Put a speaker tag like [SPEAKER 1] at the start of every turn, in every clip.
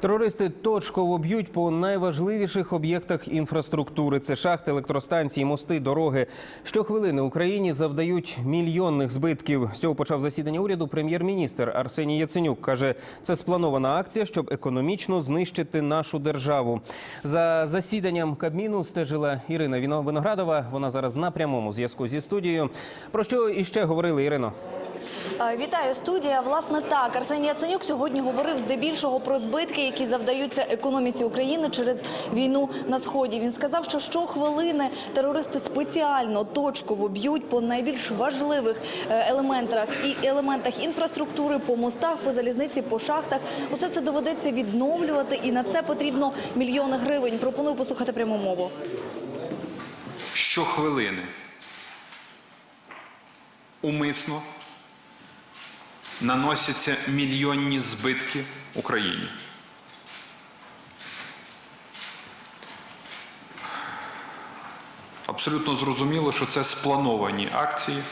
[SPEAKER 1] Терористи точково б'ють по найважливіших об'єктах інфраструктури. Це шахти, електростанції, мости, дороги. Щохвилини Україні завдають мільйонних збитків. З цього почав засідання уряду прем'єр-міністр Арсеній Яценюк. Каже, це спланована акція, щоб економічно знищити нашу державу. За засіданням Кабміну стежила Ірина Виноградова. Вона зараз на прямому зв'язку зі студією. Про що іще говорили Ірино?
[SPEAKER 2] Е, Вітаю студія. Власне так Арсеній Яценюк сьогодні говорив здебільшого про збитки, які завдаються економіці України через війну на сході. Він сказав, що щохвилини терористи спеціально точково б'ють по найбільш важливих е, елементах і елементах інфраструктури, по мостах, по залізниці, по шахтах. Усе це доведеться відновлювати, і на це потрібно мільйони гривень. Пропоную послухати пряму мову.
[SPEAKER 3] щохвилини умисно наносяться мільйонні збитки Україні. Абсолютно зрозуміло, що це сплановані акції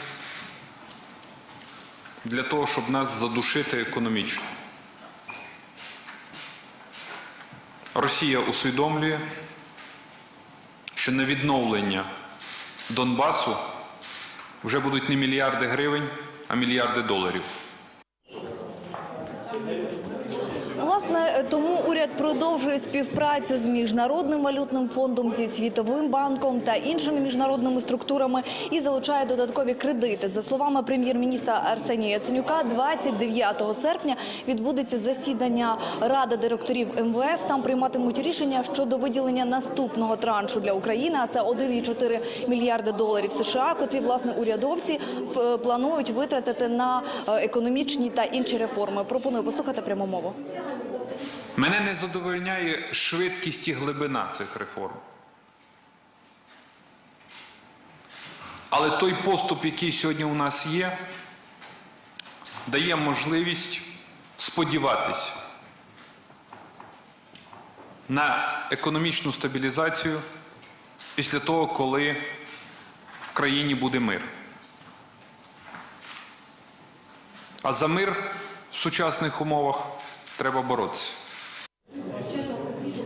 [SPEAKER 3] для того, щоб нас задушити економічно. Росія усвідомлює, що на відновлення Донбасу вже будуть не мільярди гривень, а мільярди доларів.
[SPEAKER 2] Власне, е, тому уряд продовжує співпрацю з міжнародним валютним фондом, зі світовим банком та іншими міжнародними структурами і залучає додаткові кредити. За словами прем'єр-міністра Арсенія Яценюка, 29 серпня відбудеться засідання ради директорів МВФ. Там прийматимуть рішення щодо виділення наступного траншу для України. А це 1,4 мільярди доларів США, котрі власне урядовці планують витратити на е, економічні та інші реформи. Пропоную послухати пряму мову.
[SPEAKER 3] Мене не задовольняє швидкість і глибина цих реформ. Але той поступ, який сьогодні у нас є, дає можливість сподіватися на економічну стабілізацію після того, коли в країні буде мир. А за мир в сучасних умовах треба боротися.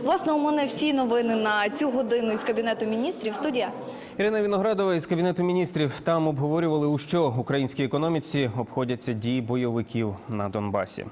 [SPEAKER 2] Власне, у мене всі новини на цю годину із кабінету міністрів. Студія.
[SPEAKER 1] Ірина Віноградова із кабінету міністрів там обговорювали, у що українській економіці обходяться дії бойовиків на Донбасі.